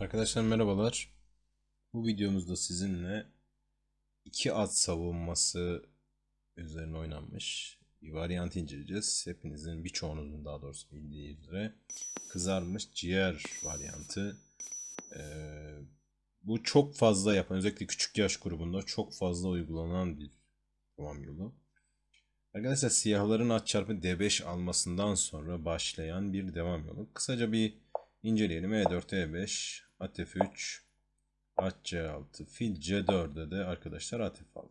Arkadaşlar merhabalar. Bu videomuzda sizinle iki at savunması üzerine oynanmış bir varyant inceleyeceğiz. Hepinizin birçoğunuzun daha doğrusu bildiği üzere kızarmış ciğer varyantı. Ee, bu çok fazla yapan özellikle küçük yaş grubunda çok fazla uygulanan bir devam yolu. Arkadaşlar siyahların at çarpı D5 almasından sonra başlayan bir devam yolu. Kısaca bir inceleyelim. E4, E5, at F3, at C6, fil C4'de de arkadaşlar at F6.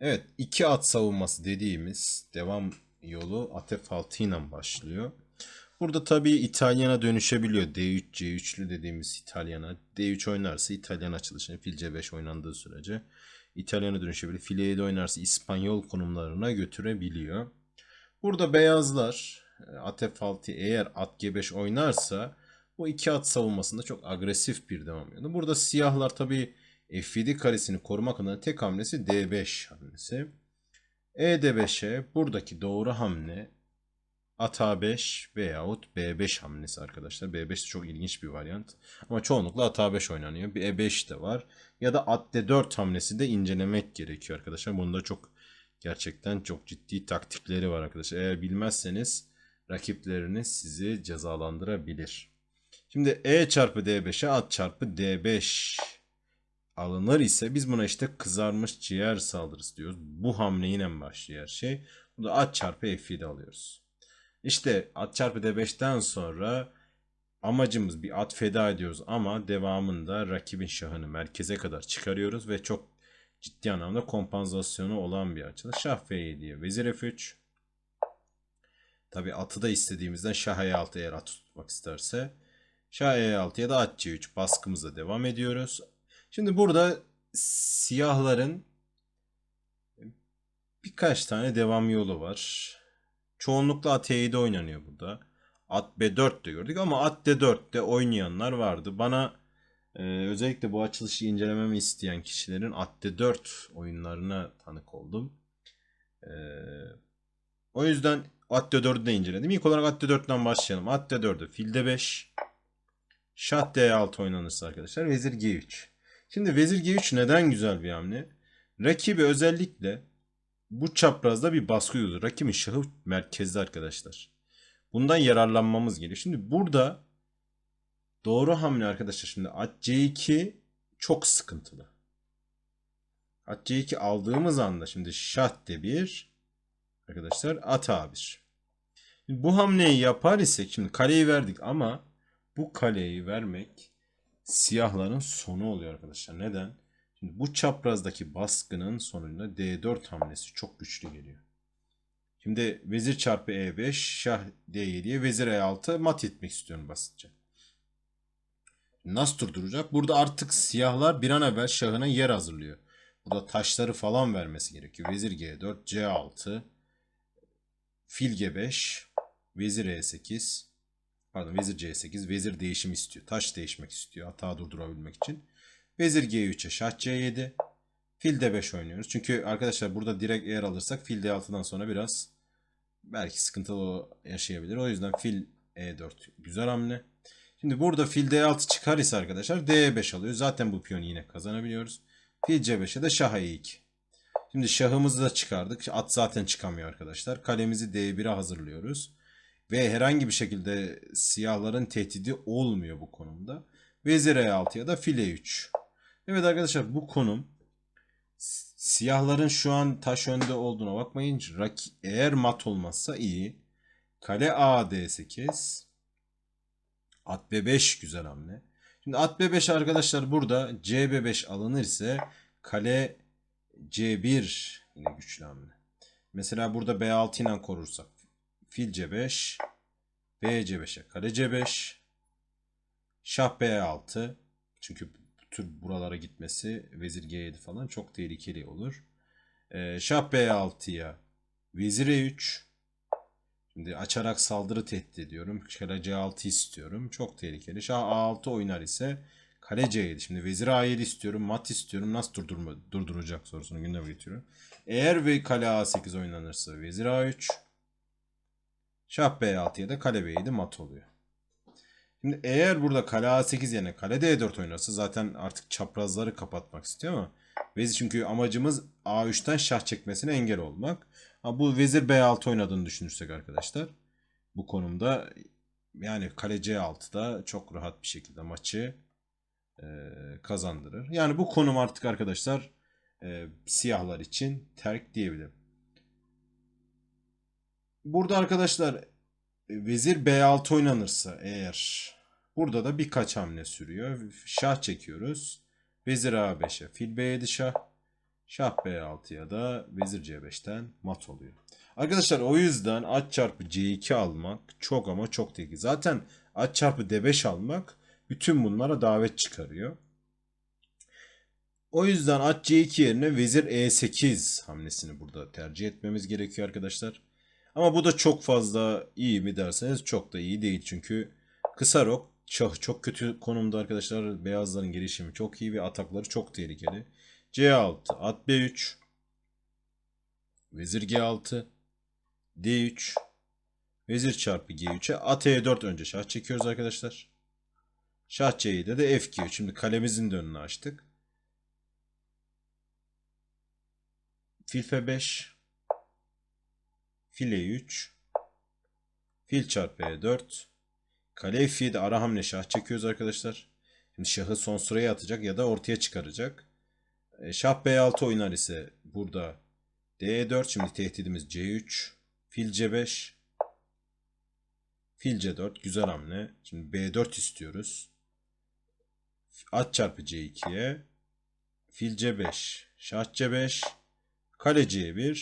Evet, iki at savunması dediğimiz devam yolu at F6 ile başlıyor. Burada tabii İtalyana dönüşebiliyor. D3, C3'lü dediğimiz İtalyana. D3 oynarsa İtalyan açılışını fil C5 oynandığı sürece İtalyana dönüşebilir. Fil E7 oynarsa İspanyol konumlarına götürebiliyor. Burada beyazlar at F6 eğer at G5 oynarsa bu iki at savunmasında çok agresif bir devam ediyor. Burada siyahlar tabii F7 karesini korumak adına tek hamlesi D5 hamlesi. E D5'e buradaki doğru hamle at A5 veyahut B5 hamlesi arkadaşlar. B5 de çok ilginç bir varyant. Ama çoğunlukla at A5 oynanıyor. Bir E5 de var. Ya da at D4 hamlesi de incelemek gerekiyor arkadaşlar. Bunda çok gerçekten çok ciddi taktikleri var arkadaşlar. Eğer bilmezseniz rakipleriniz sizi cezalandırabilir. Şimdi E çarpı D5'e at çarpı D5 alınır ise biz buna işte kızarmış ciğer saldırısı diyoruz. Bu hamle yine başlıyor her şey. Burada at çarpı F7 alıyoruz. İşte at çarpı D5'ten sonra amacımız bir at feda ediyoruz ama devamında rakibin şahını merkeze kadar çıkarıyoruz ve çok ciddi anlamda kompansasyonu olan bir açılış. Şah F7'ye vezir F3. Tabi atı da istediğimizden şah E6 eğer atı tutmak isterse. Şah E6 ya da at C3 baskımıza devam ediyoruz. Şimdi burada siyahların birkaç tane devam yolu var. Çoğunlukla at E7 oynanıyor burada. At B4 de gördük ama at D4'te oynayanlar vardı. Bana e, özellikle bu açılışı incelememi isteyen kişilerin at D4 oyunlarına tanık oldum. E, o yüzden at D4'ü de inceledim. İlk olarak at D4'ten başlayalım. At D4'de fil D5. Şah D6 oynanırsa arkadaşlar vezir G3. Şimdi vezir G3 neden güzel bir hamle? Rakibi özellikle bu çaprazda bir baskı uyguluyor. Rakibin şahı merkezde arkadaşlar. Bundan yararlanmamız gerekiyor. Şimdi burada doğru hamle arkadaşlar şimdi at C2 çok sıkıntılı. At C2 aldığımız anda şimdi şah D1 arkadaşlar at A1. Şimdi bu hamleyi yapar isek şimdi kaleyi verdik ama bu kaleyi vermek siyahların sonu oluyor arkadaşlar. Neden? Şimdi bu çaprazdaki baskının sonunda D4 hamlesi çok güçlü geliyor. Şimdi vezir çarpı E5, şah D7'ye vezir E6 mat etmek istiyorum basitçe. Nasıl durduracak? Burada artık siyahlar bir an evvel şahına yer hazırlıyor. Burada taşları falan vermesi gerekiyor. Vezir G4, C6, fil G5, vezir E8, pardon vezir C8, vezir değişim istiyor. Taş değişmek istiyor hata durdurabilmek için. Vezir G3'e şah C7. Fil D5 oynuyoruz. Çünkü arkadaşlar burada direkt eğer alırsak fil D6'dan sonra biraz belki sıkıntılı yaşayabilir. O yüzden fil E4 güzel hamle. Şimdi burada fil D6 çıkar ise arkadaşlar D5 alıyor. Zaten bu piyonu yine kazanabiliyoruz. Fil C5'e de şah E2. Şimdi şahımızı da çıkardık. At zaten çıkamıyor arkadaşlar. Kalemizi D1'e hazırlıyoruz. Ve herhangi bir şekilde siyahların tehdidi olmuyor bu konumda. Vezir E6 ya da fil E3. Evet arkadaşlar bu konum siyahların şu an taş önde olduğuna bakmayın. Eğer mat olmazsa iyi. Kale A D8. At B5 güzel hamle. Şimdi at B5 arkadaşlar burada CB5 alınır ise kale C1 yine güçlü hamle. Mesela burada B6 ile korursak fil C5 B C5'e kale C5 Şah B6 çünkü bu tür buralara gitmesi vezir G7 falan çok tehlikeli olur. Ee, Şah B6'ya vezir E3 Şimdi açarak saldırı tehdit ediyorum. Kale C6 istiyorum. Çok tehlikeli. Şah A6 oynar ise kale C7. Şimdi vezir A7 istiyorum. Mat istiyorum. Nasıl durdurma, durduracak sorusunu gündeme getiriyorum. Eğer ve kale A8 oynanırsa vezir A3 Şah B6'ya da kale B7 mat oluyor. Şimdi eğer burada kale A8 yerine kale D4 oynarsa zaten artık çaprazları kapatmak istiyor ama vezir çünkü amacımız A3'ten şah çekmesine engel olmak. Ha, bu vezir B6 oynadığını düşünürsek arkadaşlar bu konumda yani kale C6'da çok rahat bir şekilde maçı e, kazandırır. Yani bu konum artık arkadaşlar e, siyahlar için terk diyebilirim. Burada arkadaşlar e, vezir B6 oynanırsa eğer burada da birkaç hamle sürüyor. Şah çekiyoruz. Vezir A5'e fil B7 şah. Şah B6'ya da vezir C5'ten mat oluyor. Arkadaşlar o yüzden at çarpı C2 almak çok ama çok tehlikeli. Zaten at çarpı D5 almak bütün bunlara davet çıkarıyor. O yüzden at C2 yerine vezir E8 hamlesini burada tercih etmemiz gerekiyor arkadaşlar. Ama bu da çok fazla iyi mi derseniz çok da iyi değil. Çünkü kısa rok çok, çok kötü konumda arkadaşlar. Beyazların gelişimi çok iyi ve atakları çok tehlikeli. C6, at B3, vezir G6, D3, vezir çarpı G3'e at E4 önce şah çekiyoruz arkadaşlar. Şah C7'de de F2. Şimdi kalemizin de önünü açtık. Fil F5, fil E3, fil çarpı E4, kale F7 ara hamle şah çekiyoruz arkadaşlar. Şimdi şahı son sıraya atacak ya da ortaya çıkaracak. E, Şah B6 oynar ise burada D4 şimdi tehdidimiz C3 fil C5 fil C4 güzel hamle. Şimdi B4 istiyoruz. At çarpı C2'ye fil C5 şah C5 kale C1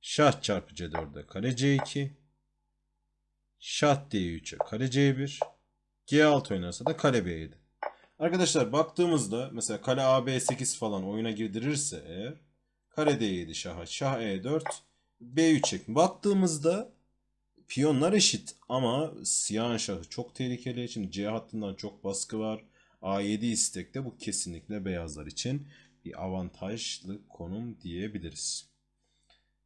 şah çarpı C4'de kale C2 şah D3'e kale C1 G6 oynarsa da kale B7 Arkadaşlar baktığımızda mesela kale AB8 falan oyuna girdirirse eğer kare D7 şaha şah E4 B3 şeklinde. Baktığımızda piyonlar eşit ama siyahın şahı çok tehlikeli. Şimdi C hattından çok baskı var. A7 istekte bu kesinlikle beyazlar için bir avantajlı konum diyebiliriz.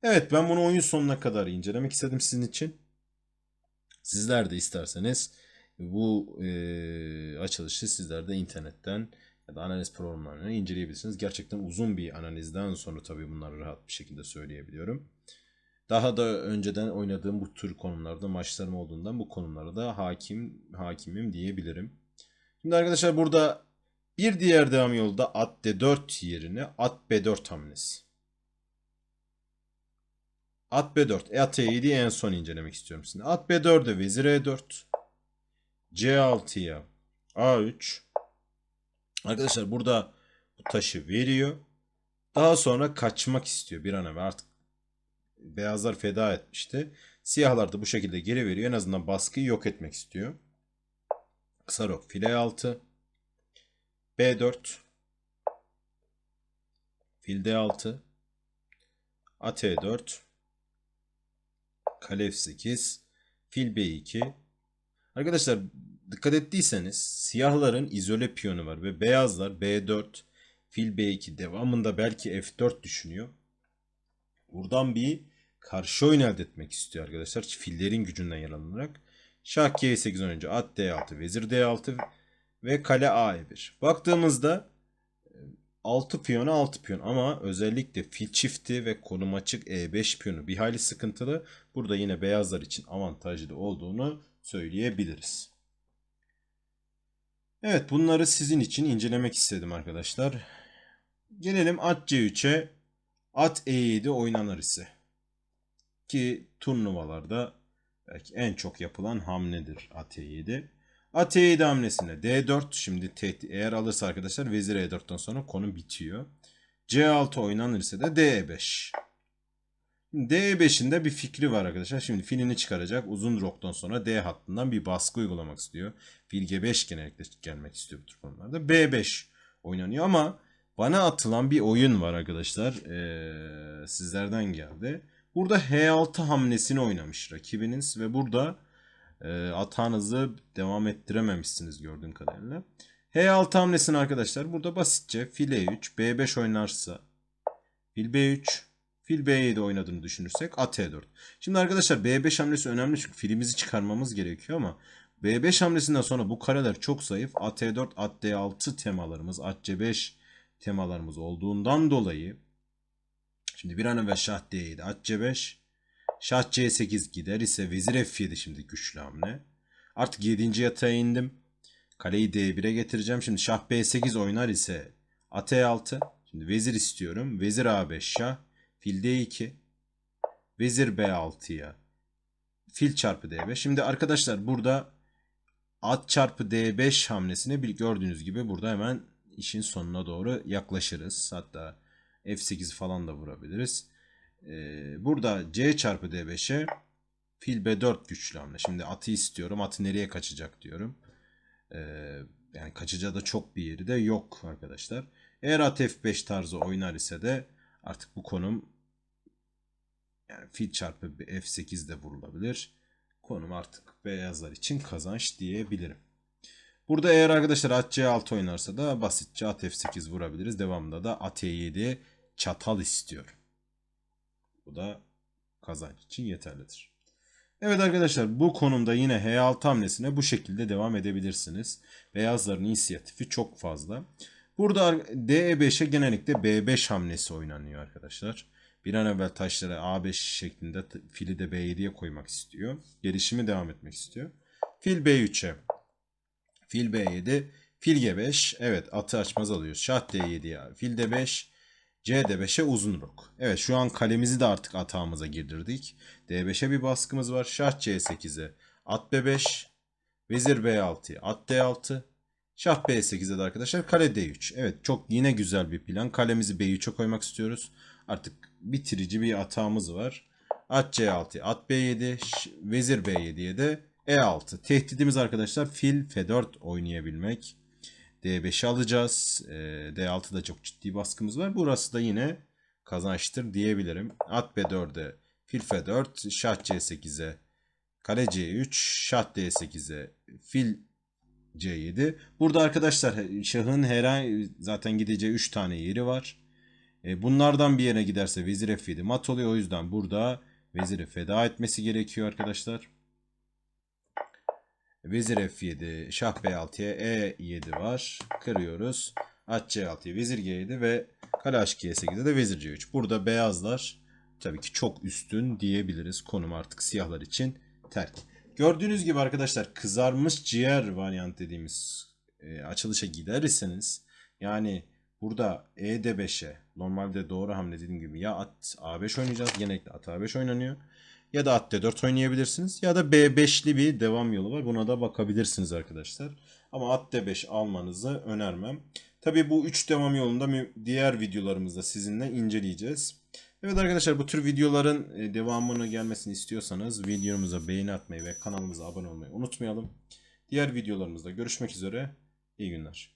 Evet ben bunu oyun sonuna kadar incelemek istedim sizin için. Sizler de isterseniz bu e, açılışı sizler de internetten ya da analiz programlarını inceleyebilirsiniz. Gerçekten uzun bir analizden sonra tabii bunları rahat bir şekilde söyleyebiliyorum. Daha da önceden oynadığım bu tür konumlarda maçlarım olduğundan bu konulara da hakim hakimim diyebilirim. Şimdi arkadaşlar burada bir diğer devam yolda at D4 yerine at B4 hamlesi. At B4. E at E7'yi en son incelemek istiyorum şimdi. At B4'e vezir E4. C6'ya A3. Arkadaşlar burada bu taşı veriyor. Daha sonra kaçmak istiyor bir an evvel artık beyazlar feda etmişti. Siyahlar da bu şekilde geri veriyor. En azından baskıyı yok etmek istiyor. Kısa rok file 6. B4. Fil D6. At E4. Kale F8. Fil B2. Arkadaşlar dikkat ettiyseniz siyahların izole piyonu var ve beyazlar B4, fil B2 devamında belki F4 düşünüyor. Buradan bir karşı oyun elde etmek istiyor arkadaşlar. Fillerin gücünden yararlanarak. Şah G8 önce at D6, vezir D6 ve kale A1. Baktığımızda 6 piyonu 6 piyon ama özellikle fil çifti ve konum açık E5 piyonu bir hayli sıkıntılı. Burada yine beyazlar için avantajlı olduğunu söyleyebiliriz. Evet bunları sizin için incelemek istedim arkadaşlar. Gelelim at C3'e at E7 oynanır ise. Ki turnuvalarda belki en çok yapılan hamledir at E7. At E7 hamlesine D4 şimdi tehdit, eğer alırsa arkadaşlar vezir E4'ten sonra konu bitiyor. C6 oynanır ise de D5. D5'in de bir fikri var arkadaşlar. Şimdi filini çıkaracak. Uzun roktan sonra D hattından bir baskı uygulamak istiyor. Fil G5 genellikle gelmek istiyor bu tür konularda. B5 oynanıyor ama bana atılan bir oyun var arkadaşlar. Ee, sizlerden geldi. Burada H6 hamlesini oynamış rakibiniz ve burada e, devam ettirememişsiniz gördüğüm kadarıyla. H6 hamlesini arkadaşlar burada basitçe fil E3, B5 oynarsa fil B3, Fil B7 oynadığını düşünürsek at E4. Şimdi arkadaşlar B5 hamlesi önemli çünkü filimizi çıkarmamız gerekiyor ama B5 hamlesinden sonra bu kareler çok zayıf. At E4, at D6 temalarımız, at C5 temalarımız olduğundan dolayı şimdi bir an evvel şah D7, at C5, şah C8 gider ise vezir F7 şimdi güçlü hamle. Artık 7. yatağa indim. Kaleyi D1'e getireceğim. Şimdi şah B8 oynar ise at E6. Şimdi vezir istiyorum. Vezir A5 şah. Fil D2. Vezir B6'ya. Fil çarpı D5. Şimdi arkadaşlar burada at çarpı D5 hamlesini bir gördüğünüz gibi burada hemen işin sonuna doğru yaklaşırız. Hatta F8 falan da vurabiliriz. Ee, burada C çarpı D5'e fil B4 güçlü hamle. Şimdi atı istiyorum. Atı nereye kaçacak diyorum. Ee, yani kaçacağı da çok bir yeri de yok arkadaşlar. Eğer at F5 tarzı oynar ise de artık bu konum yani fil çarpı F8 de vurulabilir. Konum artık beyazlar için kazanç diyebilirim. Burada eğer arkadaşlar at C6 oynarsa da basitçe at F8 vurabiliriz. Devamında da at E7 çatal istiyorum. Bu da kazanç için yeterlidir. Evet arkadaşlar bu konumda yine H6 hamlesine bu şekilde devam edebilirsiniz. Beyazların inisiyatifi çok fazla. Burada D5'e genellikle B5 hamlesi oynanıyor arkadaşlar. Bir an evvel taşları A5 şeklinde fili de B7'ye koymak istiyor. Gelişimi devam etmek istiyor. Fil B3'e. Fil B7. Fil G5. Evet atı açmaz alıyoruz. Şah D7'ye. Fil D5. C D5'e uzun rok. Evet şu an kalemizi de artık atağımıza girdirdik. D5'e bir baskımız var. Şah C8'e. At B5. Vezir B6'ya. At D6. Şah B8'e de arkadaşlar kale D3. Evet çok yine güzel bir plan. Kalemizi B3'e koymak istiyoruz. Artık bitirici bir atağımız var. At C6, at B7, vezir B7'ye de E6. Tehdidimiz arkadaşlar fil F4 oynayabilmek. D5'i alacağız. Ee, D6'da çok ciddi baskımız var. Burası da yine kazançtır diyebilirim. At B4'e fil F4, şah C8'e kale C3, şah D8'e fil C7. Burada arkadaşlar şahın herhangi zaten gideceği 3 tane yeri var. E, bunlardan bir yere giderse vezir F7 mat oluyor. O yüzden burada veziri feda etmesi gerekiyor arkadaşlar. Vezir F7, şah B6'ya E7 var. Kırıyoruz. At C6'ya vezir G7 ve kale H2'ye de vezir C3. Burada beyazlar tabii ki çok üstün diyebiliriz. Konum artık siyahlar için terk. Gördüğünüz gibi arkadaşlar kızarmış ciğer varyant dediğimiz e, açılışa giderseniz yani burada E D5'e normalde doğru hamle dediğim gibi ya at A5 oynayacağız. Genellikle at A5 oynanıyor. Ya da at D4 oynayabilirsiniz. Ya da B5'li bir devam yolu var. Buna da bakabilirsiniz arkadaşlar. Ama at D5 almanızı önermem. Tabi bu 3 devam yolunda diğer videolarımızda sizinle inceleyeceğiz. Evet arkadaşlar bu tür videoların e, devamını gelmesini istiyorsanız videomuza beğeni atmayı ve kanalımıza abone olmayı unutmayalım. Diğer videolarımızda görüşmek üzere. İyi günler.